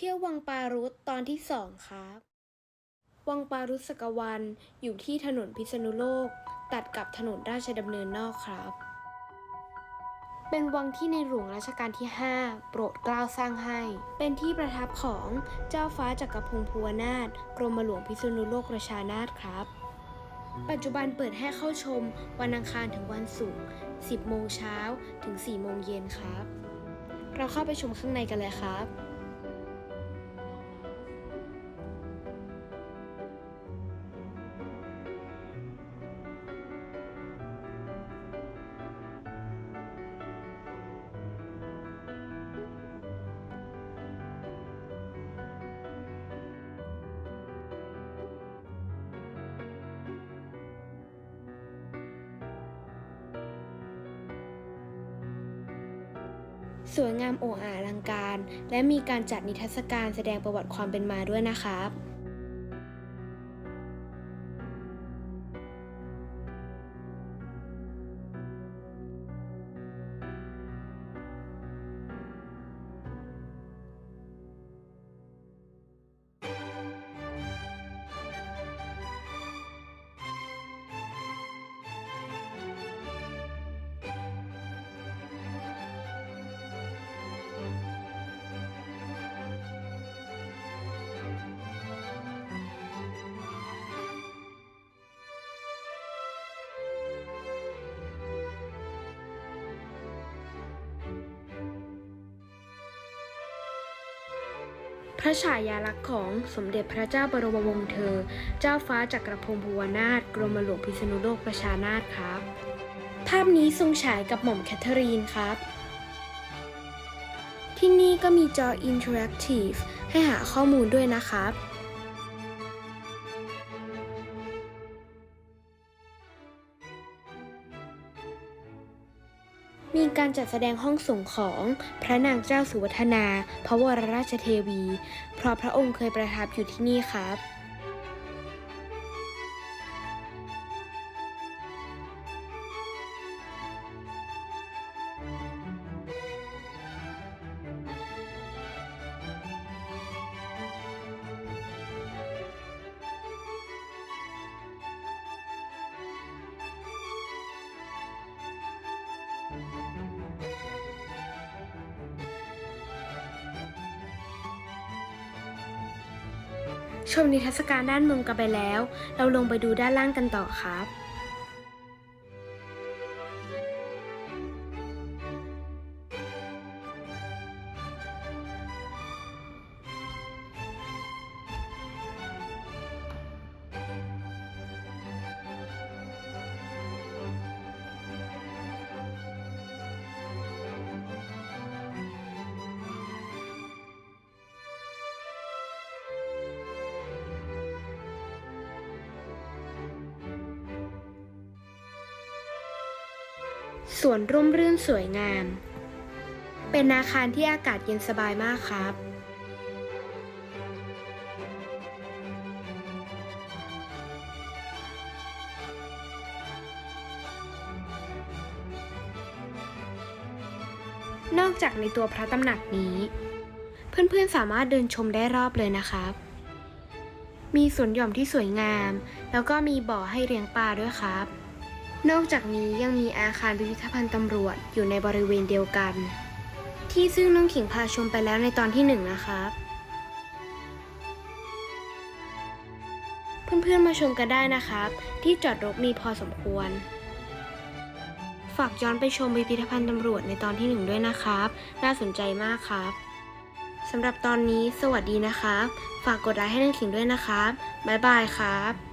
เที่ยววังปารุษตอนที่สองครับ วังปารุษสกวันอยู่ที่ถนนพิษณุโลก ตัดกับถนนราชดำเนินนอกครับ เป็นวังที่ในหลวงรัชกาลที่ 5 โปรดเกล้าสร้างให้ เป็นที่ประทับของเจ้าฟ้าจักรพงศ์ภูวนาถกรมหลวงพิษณุโลกระชานาถครับ ปัจจุบันเปิดให้เข้าชมวันอังคารถึงวันศุกร์ 10 โมงเช้าถึง 4 โมงเย็นครับ เราเข้าไปชมข้างในกันเลยครับ สวยงามโอ่อ่าอลังการ และมีการจัดนิทรรศการแสดงประวัติความเป็นมาด้วยนะครับ ระฉายาลักษณ์ของสมเด็จพระเจ้าบรมวงศ์เธอ เจ้าฟ้าจักรพงศ์ภูวนาถกรมหลวงพิษณุโลกประชานาถครับ ภาพนี้ทรงฉายกับหม่อมแคทเธอรีนครับ ที่นี่ก็มีจออินเทอร์แอคทีฟให้หาข้อมูลด้วยนะครับ มีการจัดแสดงห้องส่งของพระนางเจ้าสุวัฒนา พระวรราชเทวี เพราะพระองค์เคยประทับอยู่ที่นี่ครับ ชมนิทรรศการด้านมุมกันไปแล้ว เราลงไปดูด้านล่างกันต่อครับ สวนร่มรื่นสวยงาม เป็นอาคารที่อากาศเย็นสบายมากครับ นอกจากในตัวพระตำหนักนี้ เพื่อนๆสามารถเดินชมได้รอบเลยนะครับ มีสวนหย่อมที่สวยงาม แล้วก็มีบ่อให้เลี้ยงปลาด้วยครับ นอกจากนี้ยังมีอาคารพิพิธภัณฑ์ตำรวจอยู่ในบริเวณเดียวกัน ที่ซึ่งน้องขิงพาชมไปแล้วในตอนที่หนึ่งนะครับเพื่อนๆมาชมกันได้นะครับ ที่จอดรถมีพอสมควร ฝากย้อนไปชมพิพิธภัณฑ์ตำรวจในตอนที่หนึ่งด้วยนะครับ น่าสนใจมากครับสำหรับตอนนี้สวัสดีนะครับ ฝากกดไลค์ให้น้องขิงด้วยนะครับ บ๊ายบายครับ